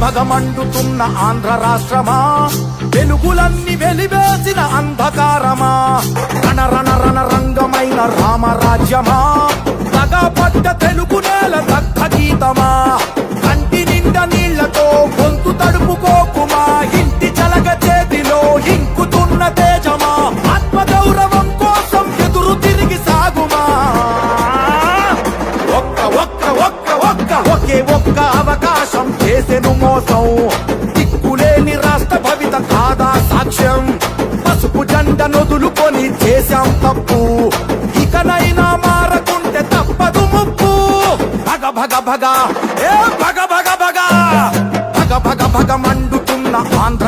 భగమండుతున్న ఆంధ్ర రాష్ట్రమా? వెలుగులన్నీ వెలివేసిన అంధకారమా? రణ రణ రణ రంగమైన రామరాజ్యమా తగపడ్డ తెలుగు నేల దగ్ధ గీతమా? చేసెను మోసం. దిక్కులేని రాష్ట్ర భవిత కాదా సాక్ష్యం? పసుపు జంట నొదులుకొని చేశాం తప్పు. ఇకనైనా మారకుంటే తప్పదు ముప్పు. భగ భగ భగ. ఏ భగ భగ భగ. భగ భగ భగ మండుతున్న ఆంధ్ర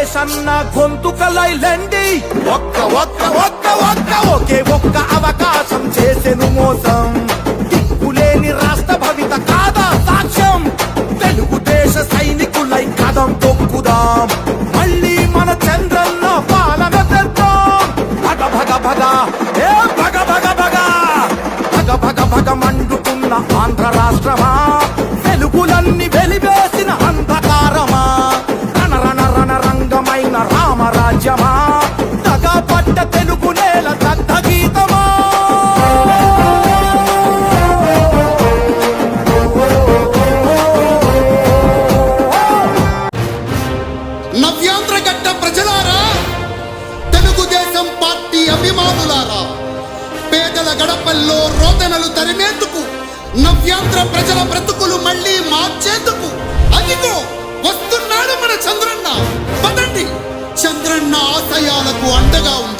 లోకేష్ అన్న గొంతుకలైలండి ఒక్క ఒక్క ఒక్క ఒక్క ఒకే ఒక్క అవకాశం చేసెను మోసం. దిక్కులేని రాష్ట్ర భవిత కాదా సాక్ష్యం? తెలుగుదేశ సైనికులై కదం తొక్కుదాం. మళ్ళీ మన చంద్రన్న పాలన తెద్దాం భగ భగ భగా ఆశయాలకు అండగా ఉందాం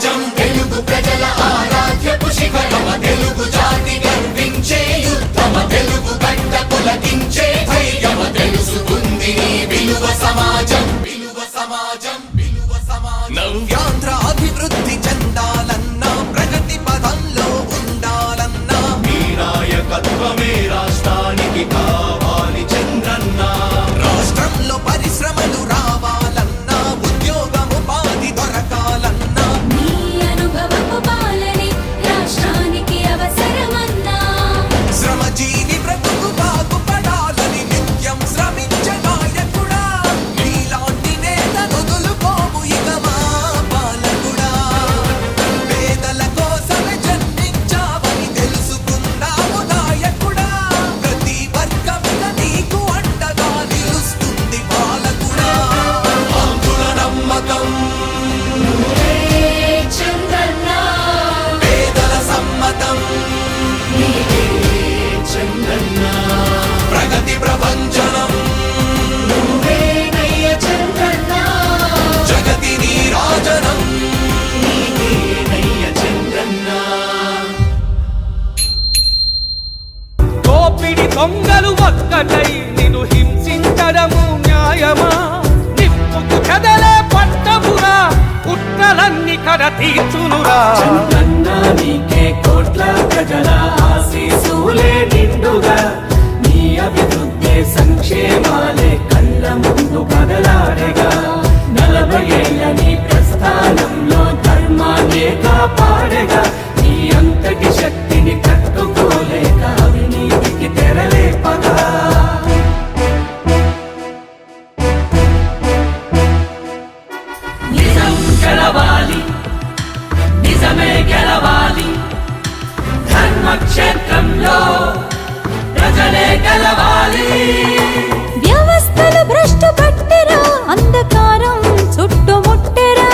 jump. కుట్రలన్నీ కర తీర్చునురా. నీకే కోట్ల ప్రజల ఆశీసులే నిండుగా. నీ అభివృద్ధి సంక్షేమాలే కళ్ళ ముందు కదలాడగా. నలభై ఏళ్ళ నీ ప్రస్థానంలో ధర్మాన్నే కాపాడగా. నీ అంతటి శక్తి గెలవాలి. నిజమే గెలవాలి. ధర్మక్షేత్రంలో ప్రజలే గెలవాలి. వ్యవస్థలు భ్రష్టు పట్టెరా అంధకారం చుట్టుముట్టెరా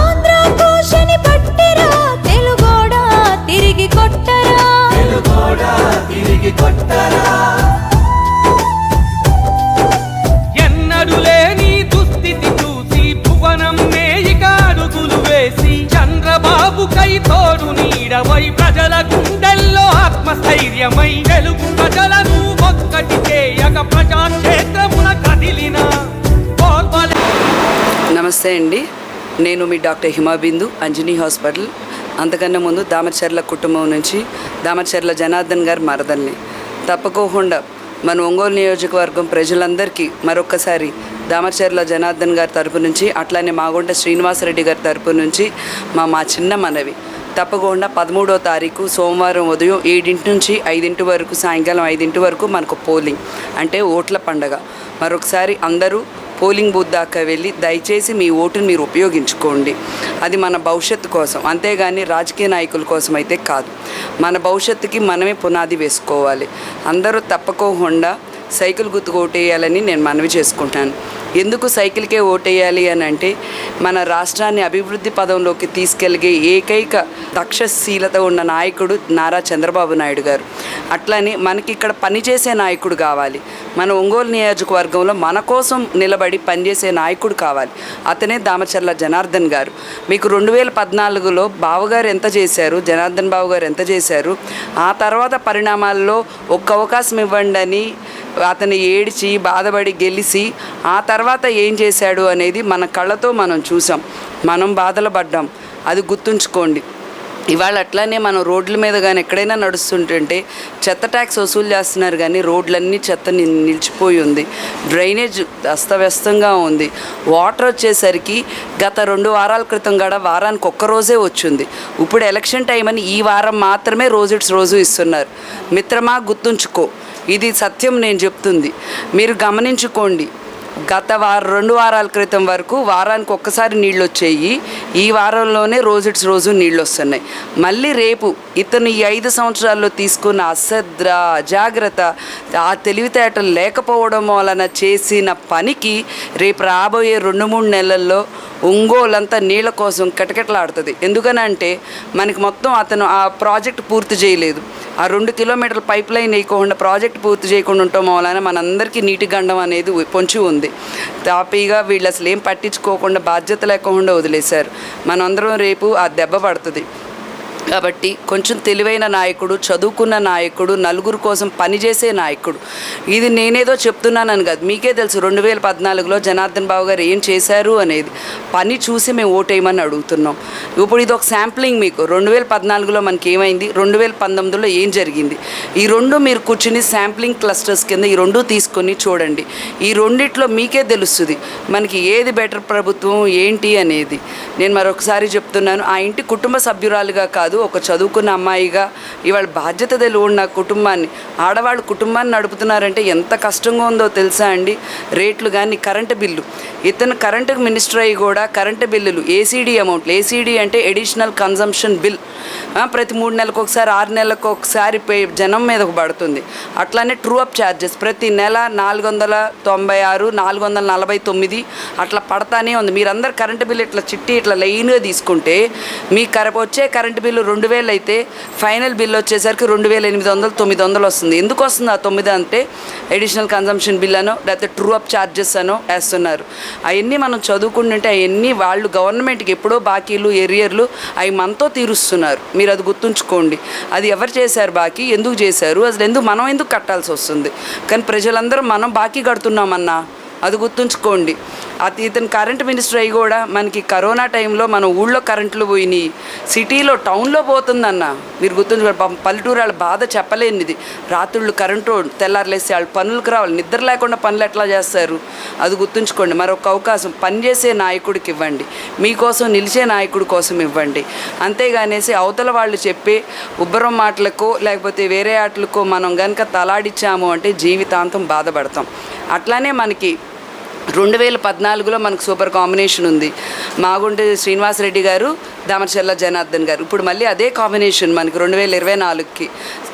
ఆంధ్ర కోశని పట్టెరా తెలుగోడా తిరిగి కొట్టరా. తెలుగోడా తిరిగి కొట్టరా. ఆత్మస్థైర్యమై తెలుగు ప్రజలను ఒక్కటి చేయక ప్రజాక్షేత్రమున కదిలిన నమస్తే అండి. నేను మీ డాక్టర్ హిమాబిందు అంజనీ హాస్పిటల్. అంతకన్నా ముందు దామచర్ల కుటుంబం నుంచి దామచర్ల జనార్దన్ గారి మరదల్ని తప్పకోకుండా మన ఒంగోలు నియోజకవర్గం ప్రజలందరికీ మరొకసారి దామచర్ల జనార్దన్ గారి తరపు నుంచి అట్లానే మాగుంట శ్రీనివాసరెడ్డి గారి తరపు నుంచి మా మా చిన్న మనవి. తప్పకుండా పదమూడో తారీఖు సోమవారం ఉదయం ఏడింటి నుంచి ఐదింటి వరకు సాయంకాలం ఐదింటి వరకు మనకు పోలింగ్ అంటే ఓట్ల పండగ. మరొకసారి అందరూ పోలింగ్ బూత్ దాకా వెళ్ళి దయచేసి మీ ఓటుని మీరు ఉపయోగించుకోండి. అది మన భవిష్యత్తు కోసం అంతేగాని రాజకీయ నాయకుల కోసం అయితే కాదు. మన భవిష్యత్తుకి మనమే పునాది వేసుకోవాలి. అందరూ తప్పకోకుండా సైకిల్ గుర్తుకు ఓటేయాలని నేను మనవి చేసుకుంటాను. ఎందుకు సైకిల్కే ఓటేయాలి అని అంటే మన రాష్ట్రాన్ని అభివృద్ధి పదంలోకి తీసుకెళ్ళగే ఏకైక దక్షశీలత ఉన్న నాయకుడు నారా చంద్రబాబు నాయుడు గారు. అట్లానే మనకి ఇక్కడ పనిచేసే నాయకుడు కావాలి. మన ఒంగోలు నియోజకవర్గంలో మన కోసం నిలబడి పనిచేసే నాయకుడు కావాలి. అతనే దామచర్ల జనార్దన్ గారు. మీకు రెండు వేల పద్నాలుగులో బావగారు ఎంత చేశారు జనార్దన్ బాబు గారు ఎంత చేశారు ఆ తర్వాత పరిణామాల్లో ఒక్క అవకాశం ఇవ్వండి అని అతను ఏడిచి బాధపడి గెలిచి ఆ తర్వాత ఏం చేశాడు అనేది మన కళ్ళతో మనం చూసాం. మనం బాధలు పడ్డాం. అది గుర్తుంచుకోండి. ఇవాళ అట్లానే మనం రోడ్ల మీద కానీ ఎక్కడైనా నడుస్తుంటుంటే చెత్త ట్యాక్స్ వసూలు చేస్తున్నారు కానీ రోడ్లన్నీ చెత్త ని- నిలిచిపోయి ఉంది. డ్రైనేజ్ అస్తవ్యస్తంగా ఉంది. వాటర్ వచ్చేసరికి గత రెండు వారాల క్రితం కూడా వారానికి ఒక్క రోజే వచ్చింది. ఇప్పుడు ఎలక్షన్ టైం అని ఈ వారం మాత్రమే రోజుట్స్ రోజు ఇస్తున్నారు. మిత్రమా గుర్తుంచుకో. ఇది సత్యం నేను చెప్తుంది. మీరు గమనించుకోండి. గత వారం రెండు వారాల క్రితం వరకు వారానికి ఒక్కసారి నీళ్ళు వచ్చేయి ఈ వారంలోనే రోజుట్స్ రోజు నీళ్ళు వస్తున్నాయి మళ్ళీ రేపు ఇతను ఈ ఐదు సంవత్సరాల్లో తీసుకున్న అశ్రద్ధ అజాగ్రత్త ఆ తెలివితేటలు లేకపోవడం వలన చేసిన పనికి రేపు రాబోయే రెండు మూడు నెలల్లో ఒంగోలంతా నీళ్ళ కోసం కటకటలాడుతుంది. ఎందుకనంటే మనకి మొత్తం అతను ఆ ప్రాజెక్ట్ పూర్తి చేయలేదు. ఆ రెండు కిలోమీటర్ల పైప్ లైన్ వేయకుండా ప్రాజెక్ట్ పూర్తి చేయకుండా ఉండటం వలన మనందరికీ నీటి గండం అనేది పొంచి ఉంది. తాపీగా వీళ్ళు అసలు ఏం పట్టించుకోకుండా బాధ్యత లేకుండా వదిలేశారు. మనందరం రేపు ఆ దెబ్బ పడుతుంది. కాబట్టి కొంచెం తెలివైన నాయకుడు చదువుకున్న నాయకుడు నలుగురు కోసం పనిచేసే నాయకుడు. ఇది నేనేదో చెప్తున్నానని కాదు. మీకే తెలుసు రెండు వేల పద్నాలుగులో జనార్దన్ బాబు గారు ఏం చేశారు అనేది. పని చూసి మేము ఓటేయమని అడుగుతున్నాం. ఇప్పుడు ఇది ఒక శాంప్లింగ్ మీకు. రెండు వేల పద్నాలుగులో మనకి ఏమైంది రెండు వేల పంతొమ్మిదిలో ఏం జరిగింది? ఈ రెండు మీరు కూర్చుని శాంప్లింగ్ క్లస్టర్స్ కింద ఈ రెండు తీసుకొని చూడండి. ఈ రెండిట్లో మీకే తెలుస్తుంది మనకి ఏది బెటర్ ప్రభుత్వం ఏంటి అనేది. నేను మరొకసారి చెప్తున్నాను. ఆ ఇంటి కుటుంబ సభ్యురాలుగా కాదు ఒక చదువుకున్న అమ్మాయిగా ఇవాళ బాధ్యత తెలివి ఉన్న కుటుంబాన్ని ఆడవాళ్ళు కుటుంబాన్ని నడుపుతున్నారంటే ఎంత కష్టంగా ఉందో తెలుసా అండి? రేట్లు కానీ కరెంటు బిల్లు. ఇతను కరెంటు మినిస్టర్ అయ్యి కూడా కరెంటు బిల్లులు ఏసీడీ అమౌంట్లు ఏసీడీ అంటే ఎడిషనల్ కన్జంప్షన్ బిల్ ప్రతి మూడు నెలలకు ఒకసారి ఆరు నెలలకు ఒకసారి పే జనం మీదకు పడుతుంది. అట్లానే ట్రూ అప్ ఛార్జెస్ ప్రతి నెల నాలుగు వందల తొంభై ఆరు నాలుగు వందల నలభై తొమ్మిది అట్లా పడతానే ఉంది. మీరందరూ కరెంటు బిల్లు ఇట్లా చిట్టి ఇట్లా లైన్గా తీసుకుంటే మీ కర వచ్చే కరెంటు బిల్లు రెండు వేలు అయితే ఫైనల్ బిల్ వచ్చేసరికి రెండు వేల ఎనిమిది వందలు తొమ్మిది వందలు వస్తుంది. ఎందుకు వస్తుంది ఆ తొమ్మిది అంటే ఎడిషనల్ కన్సంప్షన్ బిల్ అనో లేకపోతే ట్రూ అప్ ఛార్జెస్ అనో వేస్తున్నారు. అవన్నీ మనం చదువుకుంటుంటే అవన్నీ వాళ్ళు గవర్నమెంట్కి ఎప్పుడో బాకీలు ఎరియర్లు అవి మనతో తీరుస్తున్నారు. మీరు అది గుర్తుంచుకోండి. అది ఎవరు చేశారు బాకీ? ఎందుకు చేశారు? అసలు ఎందుకు మనం ఎందుకు కట్టాల్సి వస్తుంది? కానీ ప్రజలందరూ మనం బాకీ కడుతున్నామన్నా అది గుర్తుంచుకోండి. అతి ఇతను కరెంట్ మినిస్టర్ అయ్యి కూడా మనకి కరోనా టైంలో మన ఊళ్ళో కరెంట్లు పోయినాయి సిటీలో టౌన్లో పోతుందన్న. మీరు గుర్తుంచుకోండి పల్లెటూరు వాళ్ళ బాధ చెప్పలేనిది. రాత్రుళ్ళు కరెంటు తెల్లారులేసి వాళ్ళు పనులకు రావాలి. నిద్ర లేకుండా పనులు ఎట్లా చేస్తారు? అది గుర్తుంచుకోండి. మరొక అవకాశం పనిచేసే నాయకుడికి ఇవ్వండి. మీకోసం నిలిచే నాయకుడి కోసం ఇవ్వండి. అంతేగానేసి అవతల వాళ్ళు చెప్పే ఉబ్బరం మాటలకు లేకపోతే వేరే ఆటలకో మనం కనుక తలాడిచ్చాము అంటే జీవితాంతం బాధపడతాం. అట్లానే మనకి రెండు వేల పద్నాలుగులో మనకు సూపర్ కాంబినేషన్ ఉంది. మాగుంటి శ్రీనివాసరెడ్డి గారు దామచర్ల జనార్దన్ గారు. ఇప్పుడు మళ్ళీ అదే కాంబినేషన్ మనకి రెండు వేల ఇరవై నాలుగుకి.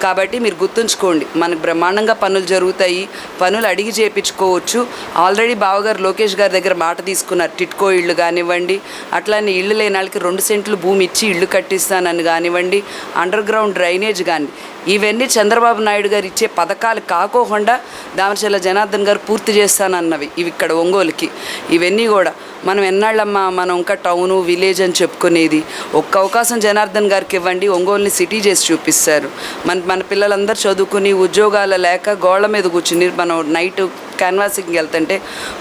కాబట్టి మీరు గుర్తుంచుకోండి మనకు బ్రహ్మాండంగా పనులు జరుగుతాయి పనులు అడిగి చేయించుకోవచ్చు ఆల్రెడీ బావగారు లోకేష్ గారి దగ్గర మాట తీసుకున్నారు టిట్కో ఇళ్ళు కానివ్వండి అట్లానే ఇళ్ళు లేని వాళ్ళకి రెండు సెంట్లు భూమి ఇచ్చి ఇళ్ళు కట్టిస్తానని కానివ్వండి అండర్ గ్రౌండ్ డ్రైనేజ్ కానీ. ఇవన్నీ చంద్రబాబు నాయుడు గారు ఇచ్చే పథకాలు కాకోకుండా దామచర్ల జనార్దన్ గారు పూర్తి చేస్తానన్నవి. ఇవి ఇక్కడ ఒంగోలుకి. ఇవన్నీ కూడా మనం ఎన్నాళ్ళమ్మా మనం ఇంకా టౌను విలేజ్ అని చెప్పుకునేది. ఒక్క అవకాశం జనార్దన్ గారికి ఇవ్వండి ఒంగోలుని సిటీ చేసి చూపిస్తారు. మన మన పిల్లలందరూ చదువుకుని ఉద్యోగాలు లేక గోళ్ళ మీద కూర్చుని మనం నైట్ క్యాన్వాసింగ్కి వెళ్తుంటే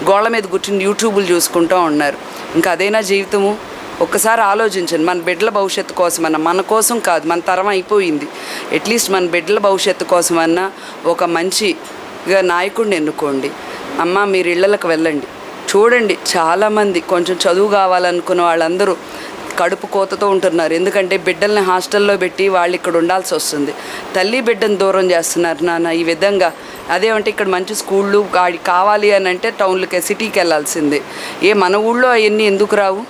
గోళ్ళ మీద కూర్చుని యూట్యూబులు చూసుకుంటూ ఉన్నారు. ఇంకా అదేనా జీవితము? ఒక్కసారి ఆలోచించండి. మన బిడ్డల భవిష్యత్తు కోసమన్నా మన కోసం కాదు మన తరం అయిపోయింది. అట్లీస్ట్ మన బిడ్డల భవిష్యత్తు కోసమన్నా ఒక మంచిగా నాయకుడిని ఎన్నుకోండి. అమ్మ మీరు ఇళ్ళకి వెళ్ళండి. చూడండి చాలామంది కొంచెం చదువు కావాలనుకున్న వాళ్ళందరూ కడుపు కోతతో ఉంటున్నారు. ఎందుకంటే బిడ్డల్ని హాస్టల్లో పెట్టి వాళ్ళు ఇక్కడ ఉండాల్సి వస్తుంది. తల్లి బిడ్డను దూరం చేస్తున్నారు నాన్న ఈ విధంగా. అదేమంటే ఇక్కడ మంచి స్కూళ్ళు గాడి కావాలి అని అంటే టౌన్లకి సిటీకి వెళ్ళాల్సిందే. ఏ మన ఊళ్ళో అవన్నీ ఎందుకు రావు?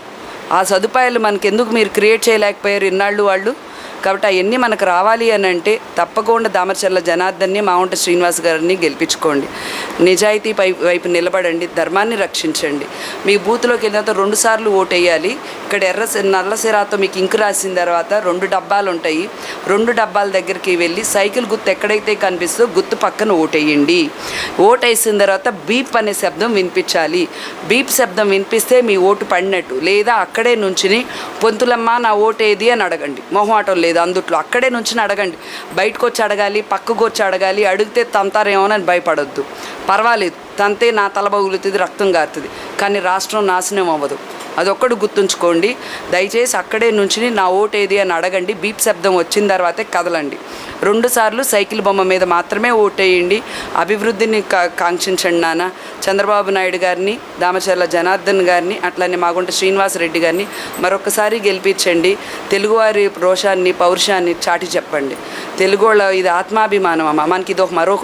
ఆ సదుపాయాలు మనకి ఎందుకు మీరు క్రియేట్ చేయలేకపోయారు ఇన్నాళ్ళు వాళ్ళు? కాబట్టి అవన్నీ మనకు రావాలి అని అంటే తప్పకుండా దామరచర్ల జనార్దన్ని మావంట శ్రీనివాస్ గారిని గెలిపించుకోండి. నిజాయితీ పై వైపు నిలబడండి ధర్మాన్ని రక్షించండి. మీ బూత్లోకి వెళ్ళిన తర్వాత రెండు సార్లు ఓటేయాలి. ఇక్కడ ఎర్ర నల్ల సిరాతో మీకు ఇంకు రాసిన తర్వాత రెండు డబ్బాలు ఉంటాయి. రెండు డబ్బాల దగ్గరికి వెళ్ళి సైకిల్ గుర్తు ఎక్కడైతే కనిపిస్తుందో గుర్తు పక్కన ఓటేయండి. ఓటేసిన తర్వాత బీప్ అనే శబ్దం వినిపించాలి. బీప్ శబ్దం వినిపిస్తే మీ ఓటు పడినట్టు. లేదా అక్కడే నుంచుని పొంతులమ్మ నా ఓటేది అని అడగండి. మొహమాటం లేదు. అందుట్లో. అక్కడే నుంచి అడగండి. బయటకు వచ్చి అడగాలి పక్కకు వచ్చి అడగాలి అడిగితే తంతారేమోనని భయపడొద్దు. పర్వాలేదు. తంతే నా తల బగులుతుంది రక్తం గారుతుంది. కానీ రాష్ట్రం నాశనం అవ్వదు. అదొక్కడు గుర్తుంచుకోండి. దయచేసి అక్కడే నుంచి నా ఓటు ఏది అని అడగండి. బీప్ శబ్దం వచ్చిన తర్వాతే కదలండి. రెండుసార్లు సైకిల్ బొమ్మ మీద మాత్రమే ఓటేయండి. అభివృద్ధిని కా కాంక్షించండి నాన్న. చంద్రబాబు నాయుడు గారిని దామచర్ల జనార్దన్ గారిని అట్లనే మాగుంట శ్రీనివాసరెడ్డి గారిని మరొకసారి గెలిపించండి. తెలుగువారి రోషాన్ని పౌరుషాన్ని చాటి చెప్పండి. తెలుగు వాళ్ళ ఇది ఆత్మాభిమానం అమ్మ మనకి ఇది ఒక మరో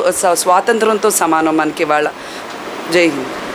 స్వాతంత్రంతో సమానం మనకి వాళ్ళ जय हिंद।